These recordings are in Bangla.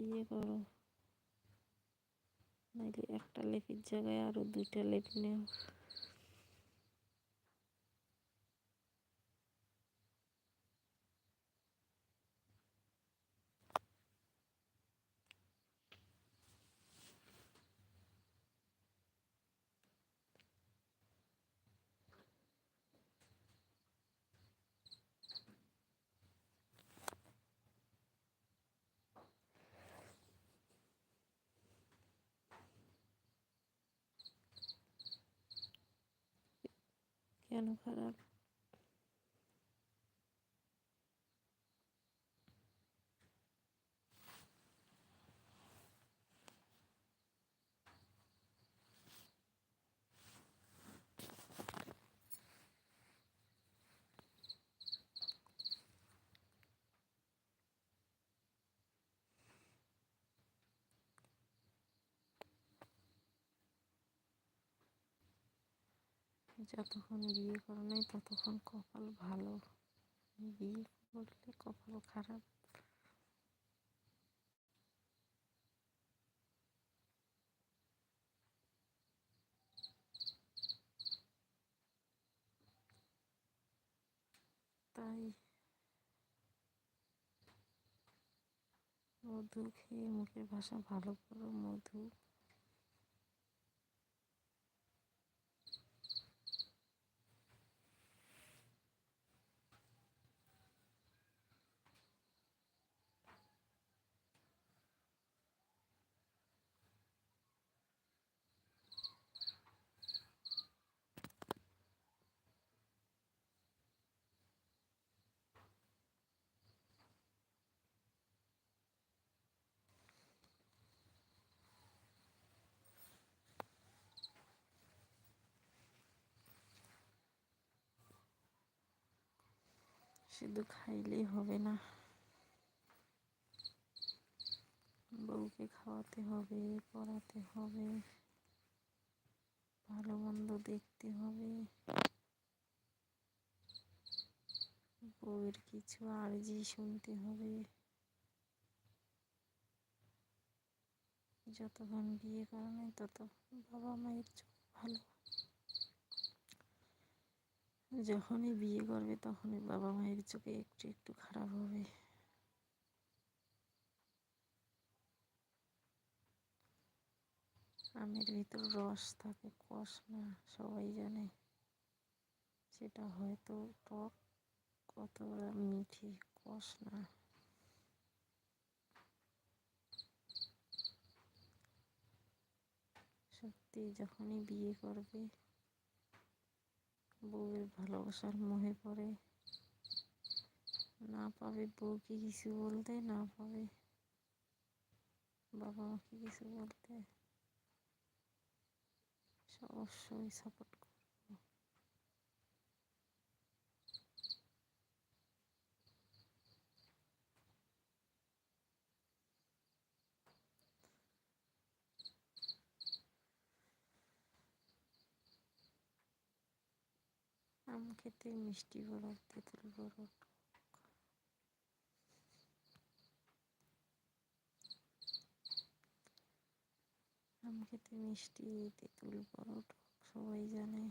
বিয়ে করো। নাইলে একটা লেপির জায়গায় আরও দুইটা লেপ নেও। ነው ካላሉ যতক্ষণ বিয়ে করো নাই ততক্ষণ কপাল ভালো। বিয়ে করলে কপাল খারাপ। তাই মধু খেয়ে মুখের ভাষা ভালো করো, মধু। শুধু খাইলেই হবে না। বউকে খাওয়াতে হবে, পড়াতে হবে, ভালো মন্দ দেখতে হবে। বউয়ের কিছু আর্জি শুনতে হবে। যতক্ষণ বিয়ে করা নাই ততক্ষণ বাবা মায়ের চোখ ভালো। যখনই বিয়ে করবে তখনই বাবা মায়ের চোখে একটু একটু খারাপ হবে। আমের ভিতর রস থাকে, কষ না, সবাই জানে। সেটা হয়তো টক, কতটা মিঠে, কষ না। সত্যি, যখনই বিয়ে করবে বউয়ের ভালোবাসার মোহে পড়ে। না পাবে বউকে কিছু বলতে, না পাবে বাবা মাকে কিছু বলতে। অবশ্যই সাপোর্ট আম খেতে মিষ্টি বরফ তেঁতুল বরফ আম খেতে মিষ্টি তেঁতুল বরফ সবাই জানে।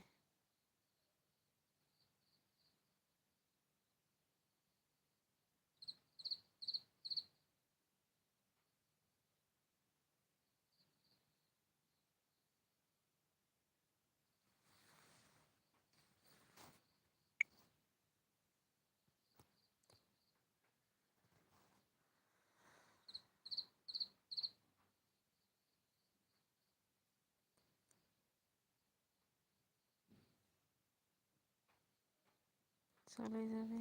চলে যাবে।